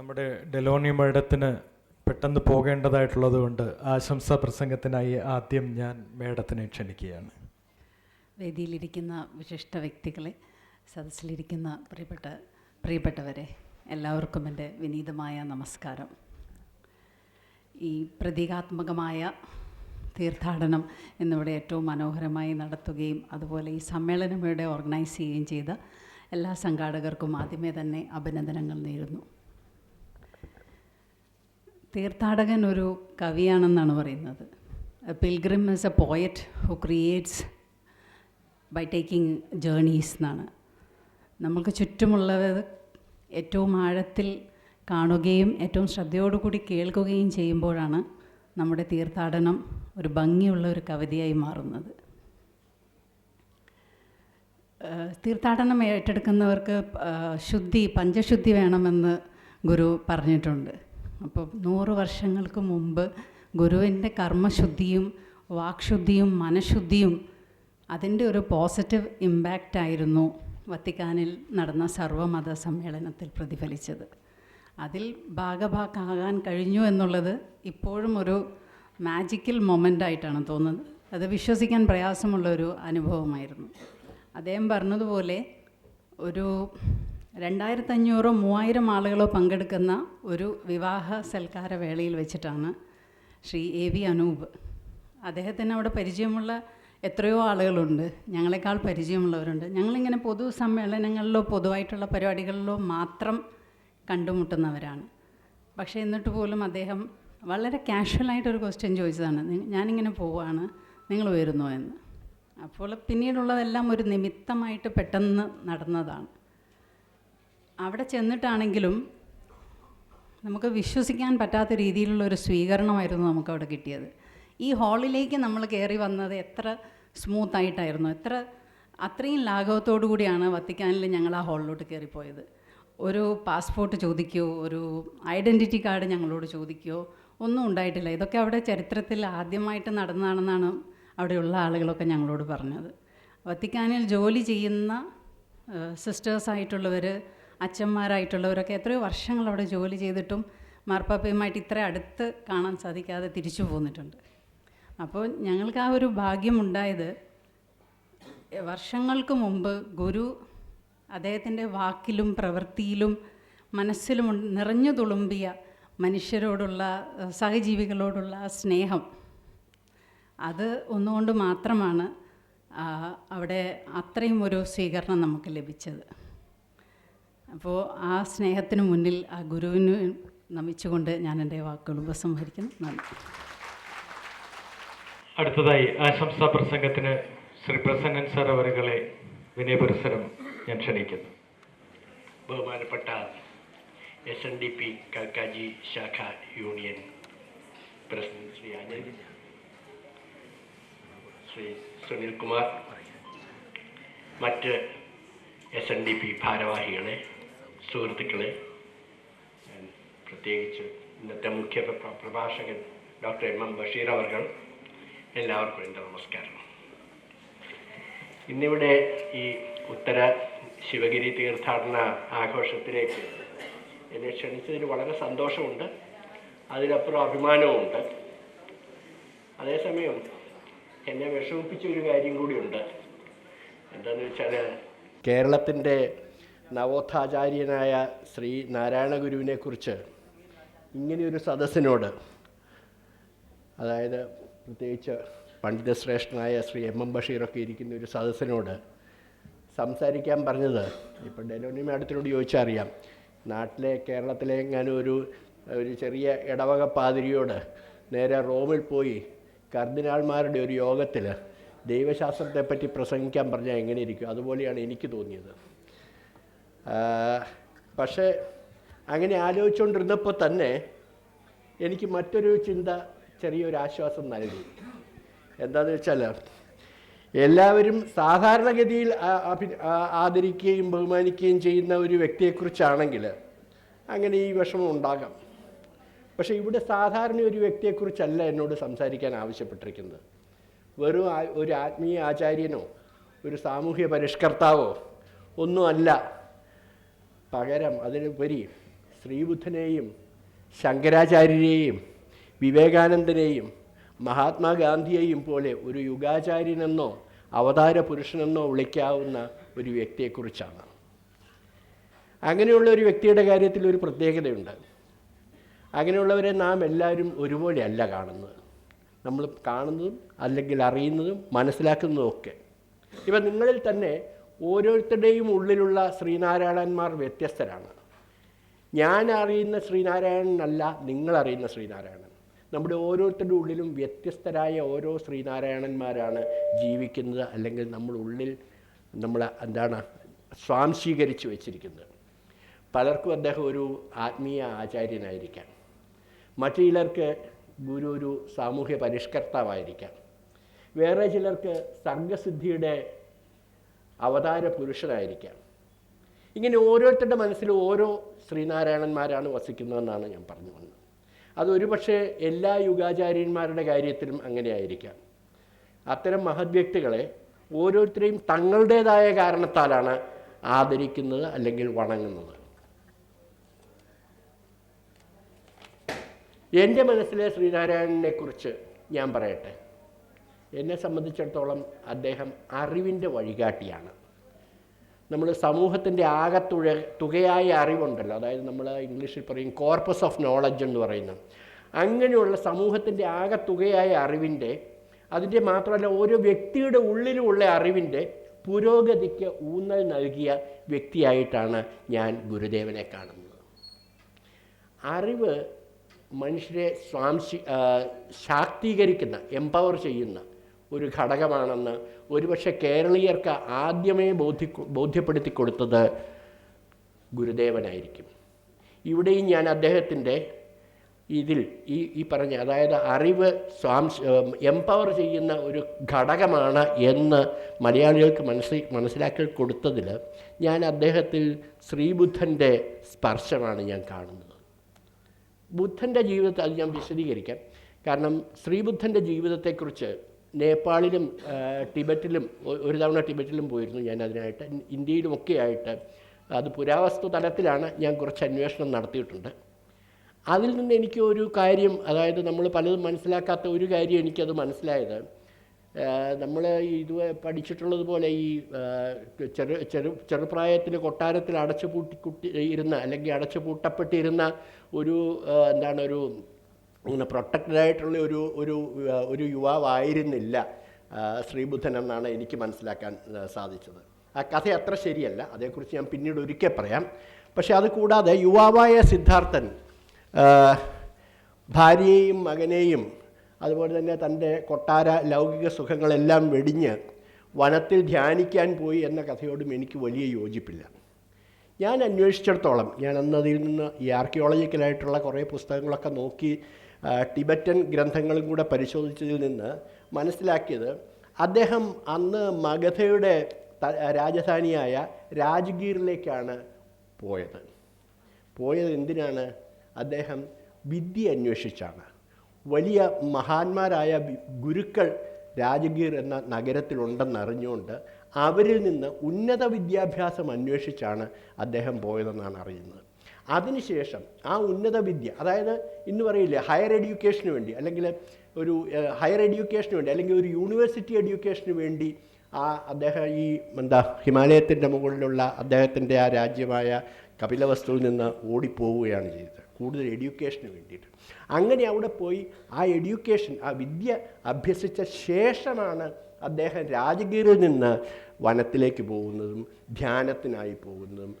നമ്മുടെ ഡെലോണി മേഡത്തിന് പെട്ടെന്ന് പോകേണ്ടതായിട്ടുള്ളത് കൊണ്ട് ആശംസാ പ്രസംഗത്തിനായി ആദ്യം ഞാൻ മേഡത്തിനെ ക്ഷണിക്കുകയാണ്. വേദിയിലിരിക്കുന്ന വിശിഷ്ട വ്യക്തികളെ സദസ്സിലിരിക്കുന്ന പ്രിയപ്പെട്ട പ്രിയപ്പെട്ടവരെ എല്ലാവർക്കും എന്റെ വിനീതമായ നമസ്കാരം. ഈ പ്രതീകാത്മകമായ തീർത്ഥാടനം എന്നിവിടെ ഏറ്റവും മനോഹരമായി നടത്തുകയും അതുപോലെ ഈ സമ്മേളനം ഇവിടെ ഓർഗനൈസ് ചെയ്യുകയും ചെയ്ത എല്ലാ സംഘാടകർക്കും ആദ്യമേ തന്നെ അഭിനന്ദനങ്ങൾ നേരുന്നു. തീർത്ഥാടകൻ ഒരു കവിയാണെന്നാണ് പറയുന്നത്. Pilgrim is a poet who creates by taking journeys എന്നാണ്. നമ്മൾക്ക് ചുറ്റുമുള്ളത് ഏറ്റവും ആഴത്തിൽ കാണുകയും ഏറ്റവും ശ്രദ്ധയോടുകൂടി കേൾക്കുകയും ചെയ്യുമ്പോഴാണ് നമ്മുടെ തീർത്ഥാടനം ഒരു ഭംഗിയുള്ള ഒരു കവിതയായി മാറുന്നത്. തീർത്ഥാടനം ഏറ്റെടുക്കുന്നവർക്ക് ശുദ്ധി പഞ്ചശുദ്ധി വേണമെന്ന് ഗുരു പറഞ്ഞിട്ടുണ്ട്. അപ്പോൾ നൂറ് വർഷങ്ങൾക്ക് മുമ്പ് ഗുരുവിന്റെ കർമ്മശുദ്ധിയും വാക്ശുദ്ധിയും മനഃശുദ്ധിയും അതിന്റെ ഒരു പോസിറ്റീവ് ഇമ്പാക്റ്റ് ആയിരുന്നു വത്തിക്കാനിൽ നടന്ന സർവമത സമ്മേളനത്തിൽ പ്രതിഫലിച്ചത്. അതിൽ ഭാഗഭാക്കാകാൻ കഴിഞ്ഞു എന്നുള്ളത് ഇപ്പോഴും ഒരു മാജിക്കൽ മൊമെന്റ് ആയിട്ടാണ് തോന്നുന്നത്. അത് വിശ്വസിക്കാൻ പ്രയാസമുള്ള ഒരു അനുഭവമായിരുന്നു. അദ്ദേഹം പറഞ്ഞതുപോലെ ഒരു രണ്ടായിരത്തഞ്ഞൂറോ മൂവായിരം ആളുകളോ പങ്കെടുക്കുന്ന ഒരു വിവാഹ സൽക്കാര വേളയിൽ വെച്ചിട്ടാണ് ശ്രീ എ വി അനൂപ്. അദ്ദേഹത്തിന് അവിടെ പരിചയമുള്ള എത്രയോ ആളുകളുണ്ട്. ഞങ്ങളെക്കാൾ പരിചയമുള്ളവരുണ്ട്. ഞങ്ങളിങ്ങനെ പൊതു സമ്മേളനങ്ങളിലോ പൊതുവായിട്ടുള്ള പരിപാടികളിലോ മാത്രം കണ്ടുമുട്ടുന്നവരാണ്. പക്ഷേ എന്നിട്ട് പോലും അദ്ദേഹം വളരെ കാഷ്വലായിട്ടൊരു ക്വസ്റ്റ്യൻ ചോദിച്ചതാണ്. "നി- ഞാനിങ്ങനെ പോവുകയാണ് നിങ്ങൾ വരുന്നോ? എന്ന്. അപ്പോൾ പിന്നീടുള്ളതെല്ലാം ഒരു നിമിത്തമായിട്ട് പെട്ടെന്ന് നടന്നതാണ്. അവിടെ ചെന്നിട്ടാണെങ്കിലും നമുക്ക് വിശ്വസിക്കാൻ പറ്റാത്ത രീതിയിലുള്ള ഒരു സ്വീകരണമായിരുന്നു നമുക്ക് അവിടെ കിട്ടിയത്. ഈ ഹാളിലേക്ക് നമ്മൾ കയറി വന്നത് എത്ര സ്മൂത്തായിട്ടായിരുന്നു എത്ര അത്രയും ലാഘവത്തോടു കൂടിയാണ് വത്തിക്കാനിൽ ഞങ്ങൾ ആ ഹാളിലോട്ട് കയറിപ്പോയത്. ഒരു പാസ്പോർട്ട് ചോദിക്കുകയോ ഒരു ഐഡന്റിറ്റി കാർഡ് ഞങ്ങളോട് ചോദിക്കുകയോ ഒന്നും ഉണ്ടായിട്ടില്ല. ഇതൊക്കെ അവിടെ ചരിത്രത്തിൽ ആദ്യമായിട്ട് നടന്നതാണെന്നാണ് അവിടെയുള്ള ആളുകളൊക്കെ ഞങ്ങളോട് പറഞ്ഞത്. വത്തിക്കാനിൽ ജോലി ചെയ്യുന്ന സിസ്റ്റേഴ്സായിട്ടുള്ളവർ അച്ഛന്മാരായിട്ടുള്ളവരൊക്കെ എത്രയോ വർഷങ്ങൾ അവിടെ ജോലി ചെയ്തിട്ടും മാർപ്പാപ്പയുമായിട്ട് ഇത്ര അടുത്ത് കാണാൻ സാധിക്കാതെ തിരിച്ചു പോന്നിട്ടുണ്ട്. അപ്പോൾ ഞങ്ങൾക്ക് ആ ഒരു ഭാഗ്യമുണ്ടായത് വർഷങ്ങൾക്ക് മുമ്പ് ഗുരു അദ്ദേഹത്തിന്റെ വാക്കിലും പ്രവൃത്തിയിലും മനസ്സിലും നിറഞ്ഞു തുളുമ്പിയ മനുഷ്യരോടുള്ള സഹജീവികളോടുള്ള സ്നേഹം. അത് ഒന്നുകൊണ്ട് മാത്രമാണ് അവിടെ അത്രയും ഒരു സ്വീകരണം നമുക്ക് ലഭിച്ചത്. അപ്പോൾ ആ സ്നേഹത്തിന് മുന്നിൽ ആ ഗുരുവിന് നമിച്ചുകൊണ്ട് ഞാൻ എന്റെ വാക്കുകൾ ഉപസംഹരിക്കുന്നു നന്ദി. അടുത്തതായി ആശംസാ പ്രസംഗത്തിന് ശ്രീ പ്രസന്നൻ സാർ അവരുകളെ വിനയപുരസരം ഞാൻ ക്ഷണിക്കുന്നു. ബഹുമാനപ്പെട്ട S N D P Kalkaji ശാഖ യൂണിയൻ പ്രസിഡന്റ് ശ്രീ അനിൽ ശ്രീ സുനിൽകുമാർ മറ്റ് എസ് എൻ ഡി പി ഭാരവാഹികളെ സുഹൃത്തുക്കളെ പ്രത്യേകിച്ച് ഇന്നത്തെ മുഖ്യ പ്രഭാഷകൻ ഡോക്ടർ എം എം ബഷീർ അവർ എല്ലാവർക്കും എന്റെ നമസ്കാരം. ഇന്നിവിടെ ഈ ഉത്തര ശിവഗിരി തീർത്ഥാടന ആഘോഷത്തിലേക്ക് എന്നെ ക്ഷണിച്ചതിൽ വളരെ സന്തോഷമുണ്ട്. അതിനപ്പുറം അഭിമാനവുമുണ്ട്. അതേസമയം എന്നെ വിഷമിപ്പിച്ച ഒരു കാര്യം കൂടിയുണ്ട്. എന്താണെന്ന് വെച്ചാൽ കേരളത്തിന്റെ നവോത്ഥാചാര്യനായ ശ്രീ നാരായണ ഗുരുവിനെക്കുറിച്ച് ഇങ്ങനെയൊരു സദസ്സിനോട് അതായത് പ്രത്യേകിച്ച് പണ്ഡിതശ്രേഷ്ഠനായ ശ്രീ എം എം ബഷീറൊക്കെ ഇരിക്കുന്ന ഒരു സദസ്സിനോട് സംസാരിക്കാൻ പറഞ്ഞത് ഇപ്പം ഡെലോണി മാഡത്തിനോട് ചോദിച്ചാൽ അറിയാം നാട്ടിലെ കേരളത്തിലെ എങ്ങാനും ഒരു ഒരു ചെറിയ ഇടവക പാതിരിയോട് നേരെ റോമിൽ പോയി കർദിനാൾമാരുടെ ഒരു യോഗത്തിൽ ദൈവശാസ്ത്രത്തെപ്പറ്റി പ്രസംഗിക്കാൻ പറഞ്ഞാൽ എങ്ങനെയിരിക്കും അതുപോലെയാണ് എനിക്ക് തോന്നിയത്. പക്ഷേ അങ്ങനെ ആലോചിച്ചുകൊണ്ടിരുന്നപ്പോൾ തന്നെ എനിക്ക് മറ്റൊരു ചിന്ത ചെറിയൊരു ആശ്വാസം നൽകി. എന്താണെന്ന് വെച്ചാൽ എല്ലാവരും സാധാരണഗതിയിൽ ആദരിക്കുകയും ബഹുമാനിക്കുകയും ചെയ്യുന്ന ഒരു വ്യക്തിയെക്കുറിച്ചാണെങ്കിൽ അങ്ങനെ ഈ വിഷമം ഉണ്ടാകാം. പക്ഷേ ഇവിടെ സാധാരണ ഒരു വ്യക്തിയെക്കുറിച്ചല്ല എന്നോട് സംസാരിക്കാൻ ആവശ്യപ്പെട്ടിരിക്കുന്നത്. വെറും ഒരു ആത്മീയ ആചാര്യനോ ഒരു സാമൂഹ്യ പരിഷ്കർത്താവോ ഒന്നുമല്ല. പകരം അതിനുപരി ശ്രീബുദ്ധനെയും ശങ്കരാചാര്യരെയും വിവേകാനന്ദനെയും മഹാത്മാഗാന്ധിയെയും പോലെ ഒരു യുഗാചാര്യനെന്നോ അവതാര പുരുഷനെന്നോ വിളിക്കാവുന്ന ഒരു വ്യക്തിയെക്കുറിച്ചാണ്. അങ്ങനെയുള്ള ഒരു വ്യക്തിയുടെ കാര്യത്തിൽ ഒരു പ്രത്യേകതയുണ്ട്. അങ്ങനെയുള്ളവരെ നാം എല്ലാവരും ഒരുപോലെയല്ല കാണുന്നത്. നമ്മൾ കാണുന്നതും അല്ലെങ്കിൽ അറിയുന്നതും മനസ്സിലാക്കുന്നതും ഒക്കെ. ഇപ്പം നിങ്ങളിൽ തന്നെ ഓരോരുത്തരുടെയും ഉള്ളിലുള്ള ശ്രീനാരായണന്മാർ വ്യത്യസ്തരാണ്. ഞാൻ അറിയുന്ന ശ്രീനാരായണനല്ല നിങ്ങളറിയുന്ന ശ്രീനാരായണൻ. നമ്മുടെ ഓരോരുത്തരുടെ ഉള്ളിലും വ്യത്യസ്തരായ ഓരോ ശ്രീനാരായണന്മാരാണ് ജീവിക്കുന്നത് അല്ലെങ്കിൽ നമ്മുടെ ഉള്ളിൽ നമ്മൾ എന്താണ് സ്വാംശീകരിച്ചു വെച്ചിരിക്കുന്നത്. പലർക്കും അദ്ദേഹം ഒരു ആത്മീയ ആചാര്യനായിരിക്കാം. മറ്റു ചിലർക്ക് ഗുരു ഒരു സാമൂഹ്യ പരിഷ്കർത്താവായിരിക്കാം. വേറെ ചിലർക്ക് സർഗസിദ്ധിയുടെ അവതാര പുരുഷനായിരിക്കാം ഇങ്ങനെ ഓരോരുത്തരുടെ മനസ്സിൽ ഓരോ ശ്രീനാരായണന്മാരാണ് വസിക്കുന്നതെന്നാണ് ഞാൻ പറഞ്ഞു വന്നത്. അതൊരു പക്ഷേ എല്ലാ യുഗാചാര്യന്മാരുടെ കാര്യത്തിലും അങ്ങനെയായിരിക്കാം. അത്തരം മഹത് വ്യക്തികളെ ഓരോരുത്തരെയും തങ്ങളുടേതായ കാരണത്താലാണ് ആദരിക്കുന്നത് അല്ലെങ്കിൽ വണങ്ങുന്നത്. എന്റെ മനസ്സിലെ ശ്രീനാരായണനെക്കുറിച്ച് ഞാൻ പറയട്ടെ. എന്നെ സംബന്ധിച്ചിടത്തോളം അദ്ദേഹം അറിവിന്റെ വഴികാട്ടിയാണ്. നമ്മൾ സമൂഹത്തിന്റെ ആകത്തുഴ തുകയായ അറിവുണ്ടല്ലോ. അതായത് നമ്മൾ ഇംഗ്ലീഷിൽ പറയും കോർപ്പസ് ഓഫ് നോളജ് എന്ന് പറയുന്നത് അങ്ങനെയുള്ള സമൂഹത്തിന്റെ ആകത്തുകയായ അറിവിന്റെ അതിന്റെ മാത്രമല്ല ഓരോ വ്യക്തിയുടെ ഉള്ളിലുമുള്ള അറിവിന്റെ പുരോഗതിക്ക് ഊന്നൽ നൽകിയ വ്യക്തിയായിട്ടാണ് ഞാൻ ഗുരുദേവനെ കാണുന്നത്. അറിവ് മനുഷ്യരെ സ്വാംശി ശാക്തീകരിക്കുന്ന എംപവർ ചെയ്യുന്ന ഒരു ഘടകമാണെന്ന് ഒരുപക്ഷെ കേരളീയർക്ക് ആദ്യമേ ബോധ്യ ബോധ്യപ്പെടുത്തി കൊടുത്തത് ഗുരുദേവനായിരിക്കും. ഇവിടെയും ഞാൻ അദ്ദേഹത്തിന്റെ ഇതിൽ ഈ ഈ പറഞ്ഞ അതായത് അറിവ് സ്വാംശ എംപവർ ചെയ്യുന്ന ഒരു ഘടകമാണ് എന്ന് മലയാളികൾക്ക് മനസ്സി മനസ്സിലാക്കി കൊടുത്തതിൽ ഞാൻ അദ്ദേഹത്തിൽ ശ്രീബുദ്ധന്റെ സ്പർശമാണ് ഞാൻ കാണുന്നത്. ബുദ്ധന്റെ ജീവിതത്തെ അത് ഞാൻ വിശദീകരിക്കാം. കാരണം ശ്രീബുദ്ധന്റെ ജീവിതത്തെക്കുറിച്ച് നേപ്പാളിലും ടിബറ്റിലും ഒരു തവണ ടിബറ്റിലും പോയിരുന്നു ഞാൻ അതിനായിട്ട്. ഇന്ത്യയിലുമൊക്കെ ആയിട്ട് അത് പുരാവസ്തു തലത്തിലാണ് ഞാൻ കുറച്ച് അന്വേഷണം നടത്തിയിട്ടുണ്ട്. അതിൽ നിന്ന് എനിക്ക് ഒരു കാര്യം അതായത് നമ്മൾ പലതും മനസ്സിലാക്കാത്ത ഒരു കാര്യം എനിക്കത് മനസ്സിലായത് നമ്മൾ ഇത് പഠിച്ചിട്ടുള്ളതുപോലെ ഈ ചെറു ചെറു ചെറുപ്രായത്തിൽ കൊട്ടാരത്തിൽ അടച്ചു പൂട്ടി കുട്ടി ഇരുന്ന അല്ലെങ്കിൽ അടച്ചു പൂട്ടപ്പെട്ടിരുന്ന ഒരു എന്താണ് ഒരു അങ്ങനെ പ്രൊട്ടക്റ്റഡ് ആയിട്ടുള്ള ഒരു ഒരു ഒരു യുവാവായിരുന്നില്ല ശ്രീബുദ്ധൻ എന്നാണ് എനിക്ക് മനസ്സിലാക്കാൻ സാധിച്ചത്. ആ കഥ അത്ര ശരിയല്ല അതേക്കുറിച്ച് ഞാൻ പിന്നീട് ഒരിക്കൽ പറയാം. പക്ഷേ അത് കൂടാതെ യുവാവായ സിദ്ധാർത്ഥൻ ഭാര്യയെയും മകനെയും അതുപോലെ തന്നെ തന്റെ കൊട്ടാര ലൗകിക സുഖങ്ങളെല്ലാം വെടിഞ്ഞ് വനത്തിൽ ധ്യാനിക്കാൻ പോയി എന്ന കഥയോടും എനിക്ക് വലിയ യോജിപ്പില്ല. ഞാൻ അന്വേഷിച്ചിടത്തോളം ഞാൻ അന്നതിൽ നിന്ന് ഈ ആർക്കിയോളജിക്കലായിട്ടുള്ള കുറേ പുസ്തകങ്ങളൊക്കെ നോക്കി ടിബറ്റൻ ഗ്രന്ഥങ്ങളും കൂടെ പരിശോധിച്ചതിൽ നിന്ന് മനസ്സിലാക്കിയത് അദ്ദേഹം അന്ന് മഗധയുടെ രാജധാനിയായ രാജ്ഗീറിലേക്കാണ് പോയത്. പോയത് എന്തിനാണ്? അദ്ദേഹം വിദ്യ അന്വേഷിച്ചാണ്. വലിയ മഹാന്മാരായ ഗുരുക്കൾ രാജഗീർ എന്ന നഗരത്തിലുണ്ടെന്നറിഞ്ഞുകൊണ്ട് അവരിൽ നിന്ന് ഉന്നത വിദ്യാഭ്യാസം അന്വേഷിച്ചാണ് അദ്ദേഹം പോയതെന്നാണ് അറിയുന്നത്. അതിനുശേഷം ആ ഉന്നത വിദ്യ അതായത് ഇന്ന് പറയില്ലേ ഹയർ എഡ്യൂക്കേഷന് വേണ്ടി അല്ലെങ്കിൽ ഒരു ഹയർ എഡ്യൂക്കേഷന് വേണ്ടി അല്ലെങ്കിൽ ഒരു യൂണിവേഴ്സിറ്റി എഡ്യൂക്കേഷന് വേണ്ടി ആ അദ്ദേഹം ഈ എന്താ ഹിമാലയത്തിന്റെ മുകളിലുള്ള അദ്ദേഹത്തിന്റെ ആ രാജ്യമായ കപിലവസ്തുവിൽ നിന്ന് ഓടിപ്പോവുകയാണ് ചെയ്തത് കൂടുതൽ എഡ്യൂക്കേഷന് വേണ്ടിയിട്ട്. അങ്ങനെ അവിടെ പോയി ആ എഡ്യൂക്കേഷൻ ആ വിദ്യ അഭ്യസിച്ച ശേഷമാണ് അദ്ദേഹം രാജഗീറിൽ നിന്ന് വനത്തിലേക്ക് പോകുന്നതും ധ്യാനത്തിനായി പോകുന്നതും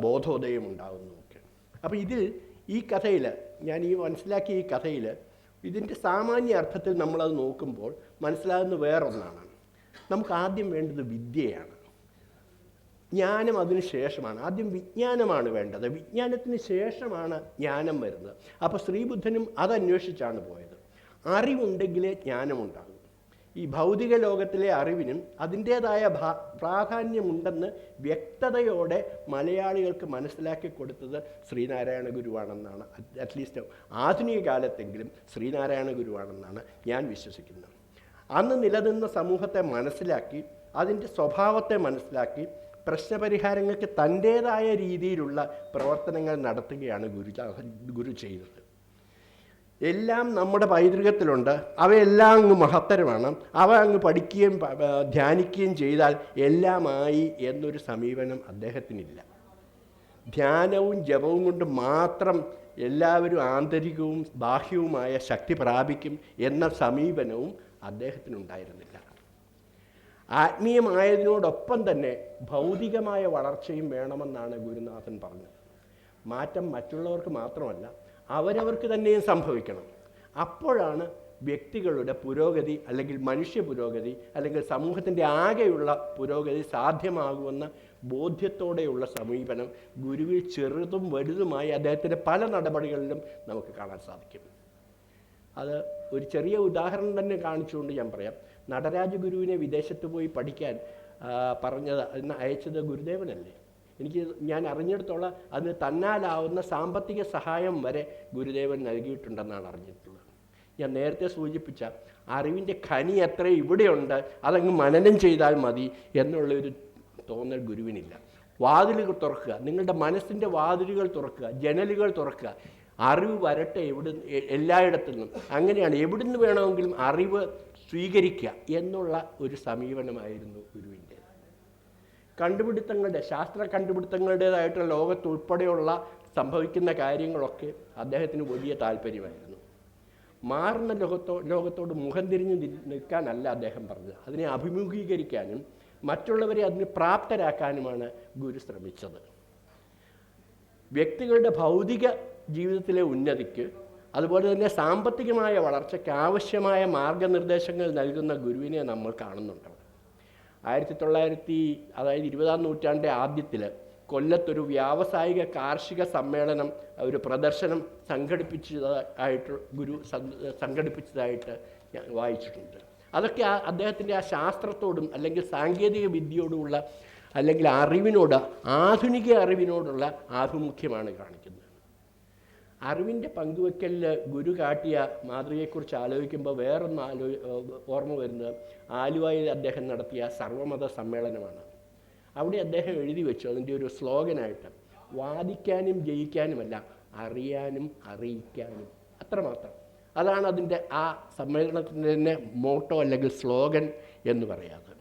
ബോധോദയം ഉണ്ടാകുന്നതും അപ്പോൾ ഇതിൽ ഈ കഥയിൽ ഞാൻ ഈ മനസ്സിലാക്കിയ ഈ കഥയിൽ ഇതിന്റെ സാമാന്യ അർത്ഥത്തിൽ നമ്മളത് നോക്കുമ്പോൾ മനസ്സിലാകുന്ന വേറൊന്നാണ്. നമുക്ക് ആദ്യം വേണ്ടത് വിദ്യയാണ്. ജ്ഞാനം അതിന് ശേഷമാണ്. ആദ്യം വിജ്ഞാനമാണ് വേണ്ടത്. വിജ്ഞാനത്തിന് ശേഷമാണ് ജ്ഞാനം വരുന്നത്. അപ്പോൾ ശ്രീബുദ്ധനും അതന്വേഷിച്ചാണ് പോയത്. അറിവുണ്ടെങ്കിലേ ജ്ഞാനമുണ്ടാകും. ഈ ഭൗതിക ലോകത്തിലെ അറിവിനും അതിന്റേതായ പ്രാധാന്യമുണ്ടെന്ന് വ്യക്തതയോടെ മലയാളികൾക്ക് മനസ്സിലാക്കി കൊടുത്തത് ശ്രീനാരായണ ഗുരുവാണെന്നാണ്. അറ്റ്ലീസ്റ്റ് ആധുനിക കാലത്തെങ്കിലും ശ്രീനാരായണ ഗുരുവാണെന്നാണ് ഞാൻ വിശ്വസിക്കുന്നത്. അന്ന് നിലനിന്ന സമൂഹത്തെ മനസ്സിലാക്കി അതിന്റെ സ്വഭാവത്തെ മനസ്സിലാക്കി പ്രശ്നപരിഹാരങ്ങൾക്ക് തന്റേതായ രീതിയിലുള്ള പ്രവർത്തനങ്ങൾ നടത്തുകയാണ് ഗുരു ഗുരു ചെയ്തത് എല്ലാം നമ്മുടെ പൈതൃകത്തിലുണ്ട്. അവയെല്ലാം അങ്ങ് മഹത്തരമാണ്. അവ അങ്ങ് പഠിക്കുകയും ധ്യാനിക്കുകയും ചെയ്താൽ എല്ലാമായി എന്നൊരു സമീപനം അദ്ദേഹത്തിനില്ല. ധ്യാനവും ജപവും കൊണ്ട് മാത്രം എല്ലാവരും ആന്തരികവും ബാഹ്യവുമായ ശക്തി പ്രാപിക്കും എന്ന സമീപനവും അദ്ദേഹത്തിനുണ്ടായിരുന്നില്ല. ആത്മീയമായതിനോടൊപ്പം തന്നെ ഭൗതികമായ വളർച്ചയും വേണമെന്നാണ് ഗുരുനാഥൻ പറഞ്ഞത്. മാറ്റം മറ്റുള്ളവർക്ക് മാത്രമല്ല അവരവർക്ക് തന്നെയും സംഭവിക്കണം. അപ്പോഴാണ് വ്യക്തികളുടെ പുരോഗതി അല്ലെങ്കിൽ മനുഷ്യ പുരോഗതി അല്ലെങ്കിൽ സമൂഹത്തിന്റെ ആകെയുള്ള പുരോഗതി സാധ്യമാകുമെന്ന ബോധ്യത്തോടെയുള്ള സമീപനം ഗുരുവിൽ ചെറുതും വലുതുമായി അദ്ദേഹത്തിന്റെ പല നടപടികളിലും നമുക്ക് കാണാൻ സാധിക്കും. അത് ഒരു ചെറിയ ഉദാഹരണം തന്നെ കാണിച്ചുകൊണ്ട് ഞാൻ പറയാം. നടരാജ ഗുരുവിനെ വിദേശത്ത് പോയി പഠിക്കാൻ പറഞ്ഞത് അയച്ചത് ഗുരുദേവനല്ലേ? എനിക്ക് ഞാൻ അറിഞ്ഞിടത്തോളം അതിന് തന്നാലാവുന്ന സാമ്പത്തിക സഹായം വരെ ഗുരുദേവൻ നൽകിയിട്ടുണ്ടെന്നാണ് അറിഞ്ഞിട്ടുള്ളത്. ഞാൻ നേരത്തെ സൂചിപ്പിച്ച അറിവിന്റെ ഖനി എത്ര ഇവിടെയുണ്ട് അതങ്ങ് മനനം ചെയ്താൽ മതി എന്നുള്ളൊരു തോന്നൽ ഗുരുവിനില്ല. വാതിലുകൾ തുറക്കുക നിങ്ങളുടെ മനസ്സിന്റെ വാതിലുകൾ തുറക്കുക ജനലുകൾ തുറക്കുക അറിവ് വരട്ടെ എവിടെ എല്ലായിടത്തു നിന്നും. അങ്ങനെയാണ് എവിടുന്ന് വേണമെങ്കിലും അറിവ് സ്വീകരിക്കുക എന്നുള്ള ഒരു സമീപനമായിരുന്നു ഗുരുവിന്റെ കണ്ടുപിടുത്തങ്ങളുടെ ശാസ്ത്ര കണ്ടുപിടുത്തങ്ങളുടേതായിട്ടുള്ള ലോകത്തുൾപ്പെടെയുള്ള സംഭവിക്കുന്ന കാര്യങ്ങളൊക്കെ അദ്ദേഹത്തിന് വലിയ താല്പര്യമായിരുന്നു. മാറുന്ന ലോകത്തോ ലോകത്തോട് മുഖം തിരിഞ്ഞ് നിൽക്കാനല്ല അദ്ദേഹം പറഞ്ഞത്. അതിനെ അഭിമുഖീകരിക്കാനും മറ്റുള്ളവരെ അതിന് പ്രാപ്തരാക്കാനുമാണ് ഗുരു ശ്രമിച്ചത്. വ്യക്തികളുടെ ഭൗതിക ജീവിതത്തിലെ ഉന്നതിക്ക് അതുപോലെ തന്നെ സാമ്പത്തികമായ വളർച്ചയ്ക്ക് ആവശ്യമായ മാർഗനിർദ്ദേശങ്ങൾ നൽകുന്ന ഗുരുവിനെ നമ്മൾ കാണുന്നുണ്ട് ആയിരത്തി തൊള്ളായിരത്തി അതായത് ഇരുപതാം നൂറ്റാണ്ടിന്റെ ആദ്യത്തിൽ കൊല്ലത്തൊരു വ്യാവസായിക കാർഷിക സമ്മേളനം ഒരു പ്രദർശനം സംഘടിപ്പിച്ചതായിട്ട് ഗുരു സംഘടിപ്പിച്ചതായിട്ട് ഞാൻ വായിച്ചിട്ടുണ്ട്. അതൊക്കെ ആ അദ്ദേഹത്തിന്റെ ആ ശാസ്ത്രത്തോടും അല്ലെങ്കിൽ സാങ്കേതിക വിദ്യയോടുമുള്ള അല്ലെങ്കിൽ അറിവിനോട് ആധുനിക അറിവിനോടുള്ള ആഭിമുഖ്യമാണ് കാണിക്കുന്നത്. അറിവിന്റെ പങ്കുവെക്കലിൽ ഗുരു കാട്ടിയ മാതൃകയെക്കുറിച്ച് ആലോചിക്കുമ്പോൾ വേറൊന്ന് ആലോ ഓർമ്മ വരുന്നത് ആലുവയിൽ അദ്ദേഹം നടത്തിയ സർവമത സമ്മേളനമാണ്. അവിടെ അദ്ദേഹം എഴുതി വെച്ചു അതിന്റെ ഒരു സ്ലോഗനായിട്ട് വാദിക്കാനും ജയിക്കാനുമല്ല അറിയാനും അറിയിക്കാനും. അത്രമാത്രം. അതാണ് അതിന്റെ ആ സമ്മേളനത്തിന്റെ തന്നെ മോട്ടോ അല്ലെങ്കിൽ സ്ലോഗൻ എന്ന് പറയാറ്.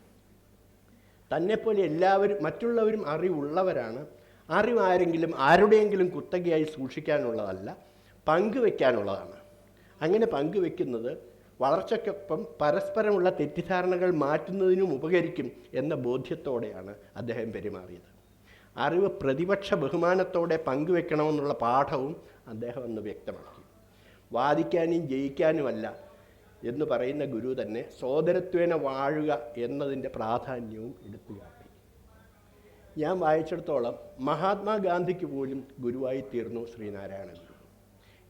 തന്നെപ്പോലെ എല്ലാവരും മറ്റുള്ളവരും അറിവുള്ളവരാണ് അറിവ് ആരെങ്കിലും ആരുടെയെങ്കിലും കുത്തകയായി സൂക്ഷിക്കാനുള്ളതല്ല പങ്കുവെക്കാനുള്ളതാണ്. അങ്ങനെ പങ്കുവെക്കുന്നത് വളർച്ചയ്ക്കൊപ്പം പരസ്പരമുള്ള തെറ്റിദ്ധാരണകൾ മാറ്റുന്നതിനും ഉപകരിക്കും എന്ന ബോധ്യത്തോടെയാണ് അദ്ദേഹം പെരുമാറിയത്. അറിവ് പ്രതിപക്ഷ ബഹുമാനത്തോടെ പങ്കുവെക്കണമെന്നുള്ള പാഠവും അദ്ദേഹം അന്ന് വ്യക്തമാക്കി. വാദിക്കാനും ജയിക്കാനുമല്ല എന്ന് പറയുന്ന ഗുരു തന്നെ സോദരത്വേന വാഴുക എന്നതിന്റെ പ്രാധാന്യവും എടുത്തു കാട്ടി ഞാൻ വായിച്ചിടത്തോളം മഹാത്മാഗാന്ധിക്ക് പോലും ഗുരുവായി തീർന്നു ശ്രീനാരായണ ഗുരു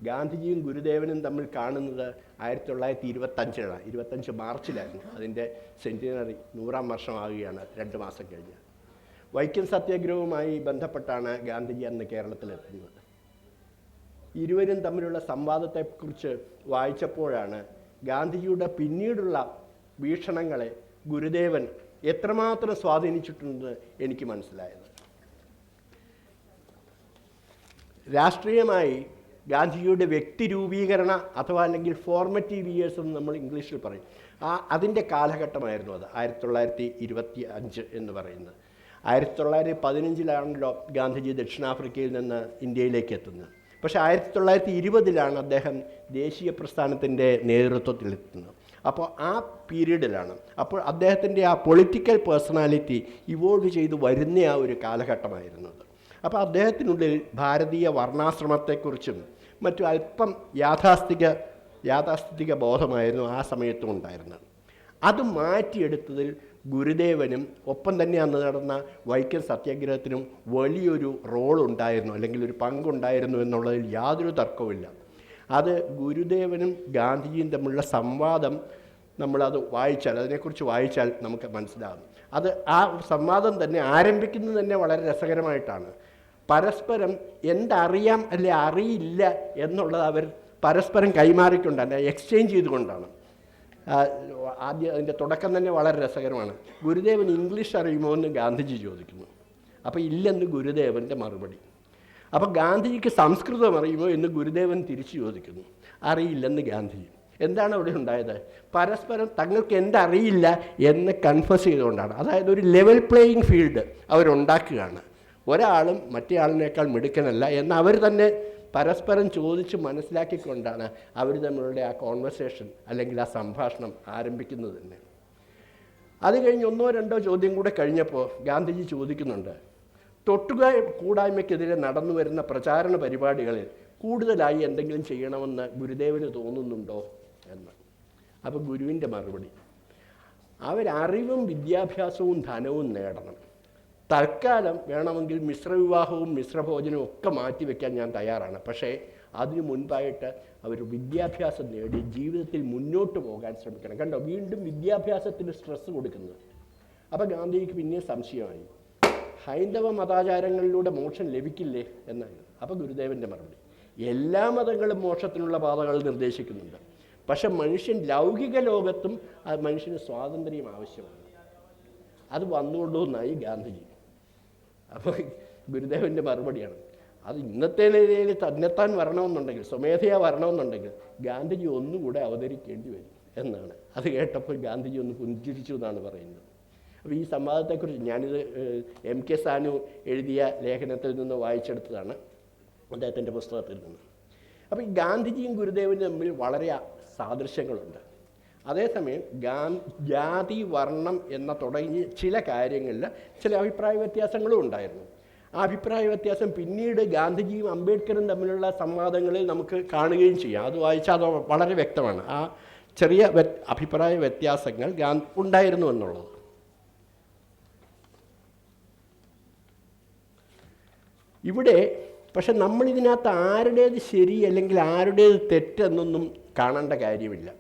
ഗാന്ധിജിയും ഗുരുദേവനും തമ്മിൽ കാണുന്നത് ആയിരത്തി തൊള്ളായിരത്തി ഇരുപത്തഞ്ചിലാണ് ഇരുപത്തഞ്ച് മാർച്ചിലായിരുന്നു. അതിന്റെ സെന്റിനറി നൂറാം വർഷമാകുകയാണ് രണ്ട് മാസം കഴിഞ്ഞ്. വൈക്കം സത്യാഗ്രഹവുമായി ബന്ധപ്പെട്ടാണ് ഗാന്ധിജി അന്ന് കേരളത്തിലെത്തുന്നത്. ഇരുവരും തമ്മിലുള്ള സംവാദത്തെക്കുറിച്ച് വായിച്ചപ്പോഴാണ് ഗാന്ധിജിയുടെ പിന്നീടുള്ള വീക്ഷണങ്ങളെ ഗുരുദേവൻ എത്രമാത്രം സ്വാധീനിച്ചിട്ടുണ്ടെന്ന് എനിക്ക് മനസ്സിലായത്. രാഷ്ട്രീയമായി ഗാന്ധിജിയുടെ വ്യക്തി രൂപീകരണ അഥവാ അല്ലെങ്കിൽ ഫോർമറ്റീവ് ഇയേഴ്സ് എന്ന് നമ്മൾ ഇംഗ്ലീഷിൽ പറയും. ആ അതിന്റെ കാലഘട്ടമായിരുന്നു അത്. ആയിരത്തി തൊള്ളായിരത്തി ഇരുപത്തി അഞ്ച് എന്ന് പറയുന്നത്. ആയിരത്തി തൊള്ളായിരത്തി പതിനഞ്ചിലാണല്ലോ ഗാന്ധിജി ദക്ഷിണാഫ്രിക്കയിൽ നിന്ന് ഇന്ത്യയിലേക്ക് എത്തുന്നത്. പക്ഷേ ആയിരത്തി തൊള്ളായിരത്തി ഇരുപതിലാണ് അദ്ദേഹം ദേശീയ പ്രസ്ഥാനത്തിന്റെ നേതൃത്വത്തിലെത്തുന്നത്. അപ്പോൾ ആ പീരീഡിലാണ്. അപ്പോൾ അദ്ദേഹത്തിന്റെ ആ പൊളിറ്റിക്കൽ പേഴ്സണാലിറ്റി ഇവോൾവ് ചെയ്ത് വരുന്ന ആ ഒരു കാലഘട്ടമായിരുന്നത് അപ്പോൾ അദ്ദേഹത്തിനുള്ളിൽ ഭാരതീയ വർണാശ്രമത്തെക്കുറിച്ചും മറ്റു അല്പം യാഥാസ്ഥിക യാഥാസ്ഥിതിക ബോധമായിരുന്നു ആ സമയത്തും ഉണ്ടായിരുന്നത്. അത് മാറ്റിയെടുത്തതിൽ ഗുരുദേവനും ഒപ്പം തന്നെ അന്ന് നടന്ന വൈക്കം സത്യാഗ്രഹത്തിനും വലിയൊരു റോളുണ്ടായിരുന്നു അല്ലെങ്കിൽ ഒരു പങ്കുണ്ടായിരുന്നു എന്നുള്ളതിൽ യാതൊരു തർക്കവുമില്ല. അത് ഗുരുദേവനും ഗാന്ധിജിയും തമ്മിലുള്ള സംവാദം നമ്മളത് വായിച്ചാൽ അതിനെക്കുറിച്ച് വായിച്ചാൽ നമുക്ക് മനസ്സിലാകും. അത് ആ സംവാദം തന്നെ ആരംഭിക്കുന്നത് തന്നെ വളരെ രസകരമായിട്ടാണ്. പരസ്പരം എന്തറിയാം അല്ലെ അറിയില്ല എന്നുള്ളത് അവർ പരസ്പരം കൈമാറിക്കൊണ്ടല്ല എക്സ്ചേഞ്ച് ചെയ്തുകൊണ്ടാണ്. ആദ്യം അതിന്റെ തുടക്കം തന്നെ വളരെ രസകരമാണ്. ഗുരുദേവൻ ഇംഗ്ലീഷ് അറിയുമോ എന്ന് ഗാന്ധിജി ചോദിക്കുന്നു. അപ്പോൾ ഇല്ലെന്ന് ഗുരുദേവന്റെ മറുപടി. അപ്പോൾ ഗാന്ധിജിക്ക് സംസ്കൃതം അറിയുമോ എന്ന് ഗുരുദേവൻ തിരിച്ചു ചോദിക്കുന്നു. അറിയില്ലെന്ന് ഗാന്ധിജി. എന്താണ് അവിടെ ഉണ്ടായത്? പരസ്പരം തങ്ങൾക്ക് എന്തറിയില്ല എന്ന് കൺഫസ് ചെയ്തുകൊണ്ടാണ്. അതായത് ഒരു ലെവൽ പ്ലേയിങ് ഫീൽഡ് അവരുണ്ടാക്കുകയാണ്. ഒരാളും മറ്റേ ആളിനേക്കാൾ മിടുക്കനല്ല എന്ന് അവർ തന്നെ പരസ്പരം ചോദിച്ച് മനസ്സിലാക്കിക്കൊണ്ടാണ് അവർ തമ്മിലുള്ള ആ കോൺവെർസേഷൻ അല്ലെങ്കിൽ ആ സംഭാഷണം ആരംഭിക്കുന്നത് തന്നെ. അത് കഴിഞ്ഞ് ഒന്നോ രണ്ടോ ചോദ്യം കൂടെ കഴിഞ്ഞപ്പോൾ ഗാന്ധിജി ചോദിക്കുന്നുണ്ട്. തൊട്ടുക കൂടായ്മയ്ക്കെതിരെ നടന്നു വരുന്ന പ്രചാരണ പരിപാടികളിൽ കൂടുതലായി എന്തെങ്കിലും ചെയ്യണമെന്ന് ഗുരുദേവന് തോന്നുന്നുണ്ടോ എന്ന്. അപ്പോൾ ഗുരുവിന്റെ മറുപടി. അവരറിവും വിദ്യാഭ്യാസവും ധനവും നേടണം. തൽക്കാലം വേണമെങ്കിൽ മിശ്രവിവാഹവും മിശ്രഭോജനവും ഒക്കെ മാറ്റിവെക്കാൻ ഞാൻ തയ്യാറാണ്. പക്ഷേ അതിനു മുൻപായിട്ട് അവർ വിദ്യാഭ്യാസം നേടി ജീവിതത്തിൽ മുന്നോട്ട് പോകാൻ ശ്രമിക്കണം. കണ്ടോ? വീണ്ടും വിദ്യാഭ്യാസത്തിന് സ്ട്രെസ് കൊടുക്കുന്നത്. അപ്പോൾ ഗാന്ധിജിക്ക് പിന്നെ സംശയമായി. ഹൈന്ദവ മതാചാരങ്ങളിലൂടെ മോക്ഷം ലഭിക്കില്ലേ എന്നാണ്. അപ്പോൾ ഗുരുദേവന്റെ മറുപടി. എല്ലാ മതങ്ങളും മോക്ഷത്തിനുള്ള പാതകൾ നിർദ്ദേശിക്കുന്നുണ്ട്. പക്ഷെ മനുഷ്യൻ ലൗകിക ലോകത്തും ആ മനുഷ്യന് സ്വാതന്ത്ര്യം ആവശ്യമാണ്. അത് വന്നുകൊണ്ടുവന്നായി ഗാന്ധിജി. അപ്പോൾ ഗുരുദേവന്റെ മറുപടിയാണ്. അത് ഇന്നത്തെ നിലയിൽ തന്നെത്താൻ വരണമെന്നുണ്ടെങ്കിൽ സ്വമേധയാ വരണമെന്നുണ്ടെങ്കിൽ ഗാന്ധിജി ഒന്നുകൂടെ അവതരിക്കേണ്ടി വരും എന്നാണ്. അത് കേട്ടപ്പോൾ ഗാന്ധിജി ഒന്ന് പുഞ്ചിരിച്ചു എന്നാണ് പറയുന്നത്. അപ്പോൾ ഈ സംവാദത്തെക്കുറിച്ച് ഞാനിത് എം കെ സാനു എഴുതിയ ലേഖനത്തിൽ നിന്ന് വായിച്ചെടുത്തതാണ് അദ്ദേഹത്തിന്റെ പുസ്തകത്തിൽ നിന്ന്. അപ്പോൾ ഈ ഗാന്ധിജിയും ഗുരുദേവനും തമ്മിൽ വളരെ സാദൃശ്യങ്ങളുണ്ട്. അതേസമയം ഗാ ജാതി വർണം എന്ന തുടങ്ങിയ ചില കാര്യങ്ങളിൽ ചില അഭിപ്രായ വ്യത്യാസങ്ങളും ഉണ്ടായിരുന്നു. ആ അഭിപ്രായ വ്യത്യാസം പിന്നീട് ഗാന്ധിജിയും അംബേദ്കറും തമ്മിലുള്ള സംവാദങ്ങളിൽ നമുക്ക് കാണുകയും ചെയ്യാം. അത് വായിച്ചാൽ അത് വളരെ വ്യക്തമാണ്. ആ ചെറിയ അഭിപ്രായ വ്യത്യാസങ്ങൾ ഗാ ഉണ്ടായിരുന്നു എന്നുള്ളത്. ഇവിടെ പക്ഷെ നമ്മളിതിനകത്ത് ആരുടേത് ശരി അല്ലെങ്കിൽ ആരുടേത് തെറ്റെന്നൊന്നും കാണേണ്ട കാര്യമില്ല.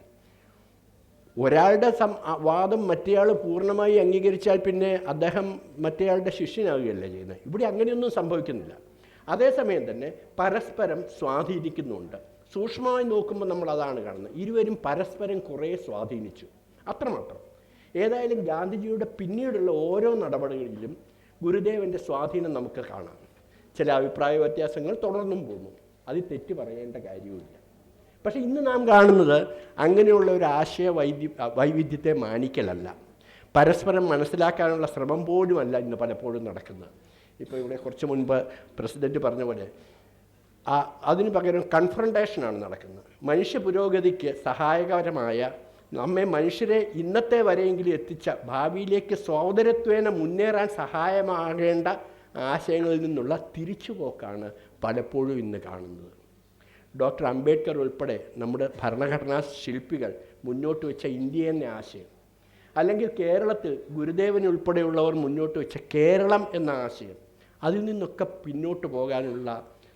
ഒരാളുടെ സം വാദം മറ്റേയാൾ പൂർണമായി അംഗീകരിച്ചാൽ പിന്നെ അദ്ദേഹം മറ്റേയാളുടെ ശിഷ്യനാവുകയല്ല ചെയ്യുന്നത്. ഇവിടെ അങ്ങനെയൊന്നും സംഭവിക്കുന്നില്ല. അതേസമയം തന്നെ പരസ്പരം സ്വാധീനിക്കുന്നുണ്ട്. സൂക്ഷ്മമായി നോക്കുമ്പോൾ നമ്മൾ അതാണ് കാണുന്നത്. ഇരുവരും പരസ്പരം കുറേ സ്വാധീനിച്ചു. അത്രമാത്രം. ഏതായാലും ഗാന്ധിജിയുടെ പിന്നീടുള്ള ഓരോ നടപടികളിലും ഗുരുദേവന്റെ സ്വാധീനം നമുക്ക് കാണാം. ചില അഭിപ്രായ വ്യത്യാസങ്ങൾ തുടർന്നും പോകുന്നു. അത് തെറ്റ് പറയേണ്ട കാര്യവുമില്ല. പക്ഷേ ഇന്ന് നാം കാണുന്നത് അങ്ങനെയുള്ള ഒരു ആശയ വൈദ്യ വൈവിധ്യത്തെ മാനിക്കലല്ല. പരസ്പരം മനസ്സിലാക്കാനുള്ള ശ്രമം പോലുമല്ല ഇന്ന് പലപ്പോഴും നടക്കുന്നത്. ഇപ്പോൾ ഇവിടെ കുറച്ച് മുൻപ് പ്രസിഡന്റ് പറഞ്ഞ പോലെ ആ അതിന് പകരം കൺഫ്രണ്ടേഷനാണ് നടക്കുന്നത്. മനുഷ്യ പുരോഗതിക്ക് സഹായകരമായ നമ്മെ മനുഷ്യരെ ഇന്നത്തെ വരെയെങ്കിലും എത്തിച്ച ഭാവിയിലേക്ക് സ്വാതന്ത്ര്യത്വേന മുന്നേറാൻ സഹായമാകേണ്ട ആശയങ്ങളിൽ നിന്നുള്ള തിരിച്ചുപോക്കാണ് പലപ്പോഴും ഇന്ന് കാണുന്നത്. ഡോക്ടർ അംബേദ്കർ ഉൾപ്പെടെ നമ്മുടെ ഭരണഘടനാ ശില്പികൾ മുന്നോട്ട് വെച്ച ഇന്ത്യ എന്ന ആശയം. അല്ലെങ്കിൽ കേരളത്തിൽ ഗുരുദേവൻ ഉൾപ്പെടെയുള്ളവർ മുന്നോട്ട് വെച്ച കേരളം എന്ന ആശയം. അതിൽ നിന്നൊക്കെ പിന്നോട്ട് പോകാനുള്ള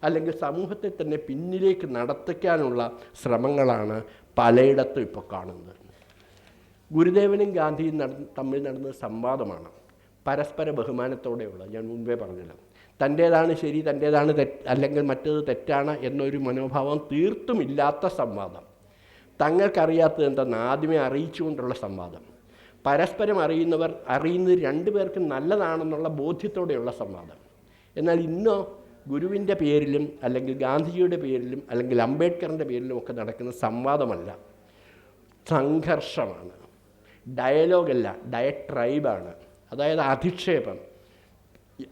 അല്ലെങ്കിൽ സമൂഹത്തെ തന്നെ പിന്നിലേക്ക് നടത്തിക്കാനുള്ള ശ്രമങ്ങളാണ് പലയിടത്തും ഇപ്പോൾ കാണുന്നത്. ഗുരുദേവനും ഗാന്ധിയും തമ്മിൽ നടന്ന സംവാദമാണ്. പരസ്പര ബഹുമാനത്തോടെയുള്ള ഞാൻ മുൻപേ പറഞ്ഞല്ലോ. തന്റേതാണ് ശരി തന്റേതാണ് തെറ്റ് അല്ലെങ്കിൽ മറ്റേത് തെറ്റാണ് എന്നൊരു മനോഭാവം തീർത്തും ഇല്ലാത്ത സംവാദം. തങ്ങൾക്കറിയാത്തത് എന്തെന്ന് ആദ്യമേ അറിയിച്ചുകൊണ്ടുള്ള സംവാദം. പരസ്പരം അറിയുന്നവർ അറിയുന്നത് രണ്ടു പേർക്കും നല്ലതാണെന്നുള്ള ബോധ്യത്തോടെയുള്ള സംവാദം. എന്നാൽ ഇന്നോ ഗുരുവിന്റെ പേരിലും അല്ലെങ്കിൽ ഗാന്ധിജിയുടെ പേരിലും അല്ലെങ്കിൽ അംബേദ്കറിന്റെ പേരിലും ഒക്കെ നടക്കുന്ന സംവാദമല്ല. സംഘർഷമാണ്. ഡയലോഗല്ല ഡയട്രൈബാണ്. അതായത് അധിക്ഷേപം.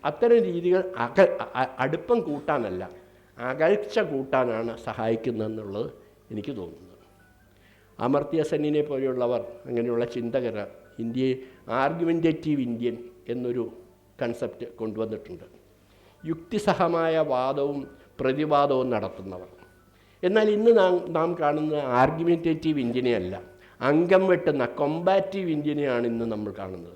അത്തരം രീതികൾ അക അടുപ്പം കൂട്ടാനല്ല അകൽച്ച കൂട്ടാനാണ് സഹായിക്കുന്നതെന്നുള്ളത് എനിക്ക് തോന്നുന്നത്. അമർത്യ സെന്നിനെ പോലെയുള്ളവർ അങ്ങനെയുള്ള ചിന്തകർ ഇന്ത്യയെ ആർഗ്യുമെന്റേറ്റീവ് ഇന്ത്യൻ എന്നൊരു കൺസെപ്റ്റ് കൊണ്ടുവന്നിട്ടുണ്ട്. യുക്തിസഹമായ വാദവും പ്രതിവാദവും നടത്തുന്നവർ. എന്നാൽ ഇന്ന് നാം നാം കാണുന്ന ആർഗ്യുമെന്റേറ്റീവ് ഇന്ത്യനെ അല്ല അംഗം വെട്ടുന്ന കൊമ്പാറ്റീവ് ഇന്ത്യനെയാണ് ഇന്ന് നമ്മൾ കാണുന്നത്.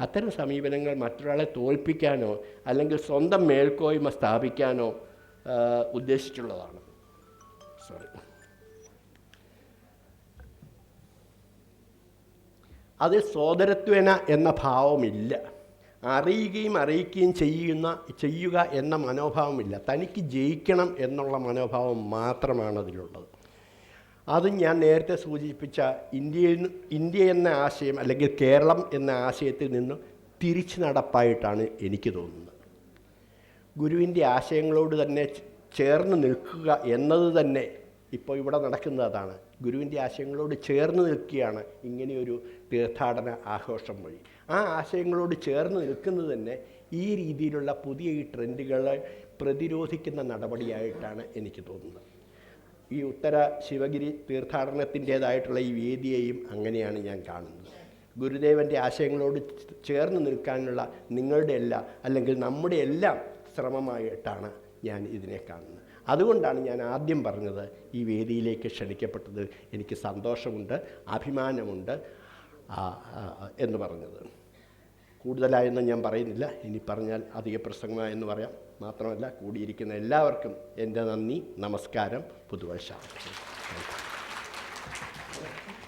അത്തരം സമീപനങ്ങൾ മറ്റൊരാളെ തോൽപ്പിക്കാനോ അല്ലെങ്കിൽ സ്വന്തം മേൽക്കോയ്മ സ്ഥാപിക്കാനോ ഉദ്ദേശിച്ചുള്ളതാണ് സോറി അതിൽ സോദരത്വേന എന്ന ഭാവമില്ല. അറിയുകയും അറിയിക്കുകയും ചെയ്യുന്ന ചെയ്യുക എന്ന മനോഭാവമില്ല. തനിക്ക് ജയിക്കണം എന്നുള്ള മനോഭാവം മാത്രമാണ് അതിലുള്ളത്. അത് ഞാൻ നേരത്തെ സൂചിപ്പിച്ച ഇന്ത്യയിൽ ഇന്ത്യ എന്ന ആശയം അല്ലെങ്കിൽ കേരളം എന്ന ആശയത്തിൽ നിന്ന് തിരിച്ചു നടപ്പായിട്ടാണ് എനിക്ക് തോന്നുന്നത്. ഗുരുവിന്റെ ആശയങ്ങളോട് തന്നെ ചേർന്ന് നിൽക്കുക എന്നത് തന്നെ ഇപ്പോൾ ഇവിടെ നടക്കുന്നത് ഗുരുവിന്റെ ആശയങ്ങളോട് ചേർന്ന് നിൽക്കുകയാണ് ഇങ്ങനെയൊരു തീർത്ഥാടന ആഘോഷം വഴി. ആ ആശയങ്ങളോട് ചേർന്ന് നിൽക്കുന്നത് തന്നെ ഈ രീതിയിലുള്ള പുതിയ ഈ ട്രെൻഡുകളെ പ്രതിരോധിക്കുന്ന നടപടിയായിട്ടാണ് എനിക്ക് തോന്നുന്നത്. ഈ ഉത്തര ശിവഗിരി തീർത്ഥാടനത്തിന്റേതായിട്ടുള്ള ഈ വേദിയെയും അങ്ങനെയാണ് ഞാൻ കാണുന്നത്. ഗുരുദേവന്റെ ആശയങ്ങളോട് ചേർന്ന് നിൽക്കാനുള്ള നിങ്ങളുടെ എല്ലാം അല്ലെങ്കിൽ നമ്മുടെ എല്ലാം ശ്രമമായിട്ടാണ് ഞാൻ ഇതിനെ കാണുന്നത്. അതുകൊണ്ടാണ് ഞാൻ ആദ്യം പറഞ്ഞത് ഈ വേദിയിലേക്ക് ക്ഷണിക്കപ്പെട്ടത്. എനിക്ക് സന്തോഷമുണ്ട് അഭിമാനമുണ്ട് എന്ന് പറഞ്ഞത്. കൂടുതലായൊന്നും ഞാൻ പറയുന്നില്ല. ഇനി പറഞ്ഞാൽ അധിക പ്രസംഗമായെന്ന് പറയാം. മാത്രമല്ല കൂടിയിരിക്കുന്ന എല്ലാവർക്കും എന്റെ നന്ദി നമസ്കാരം പുതുവർഷ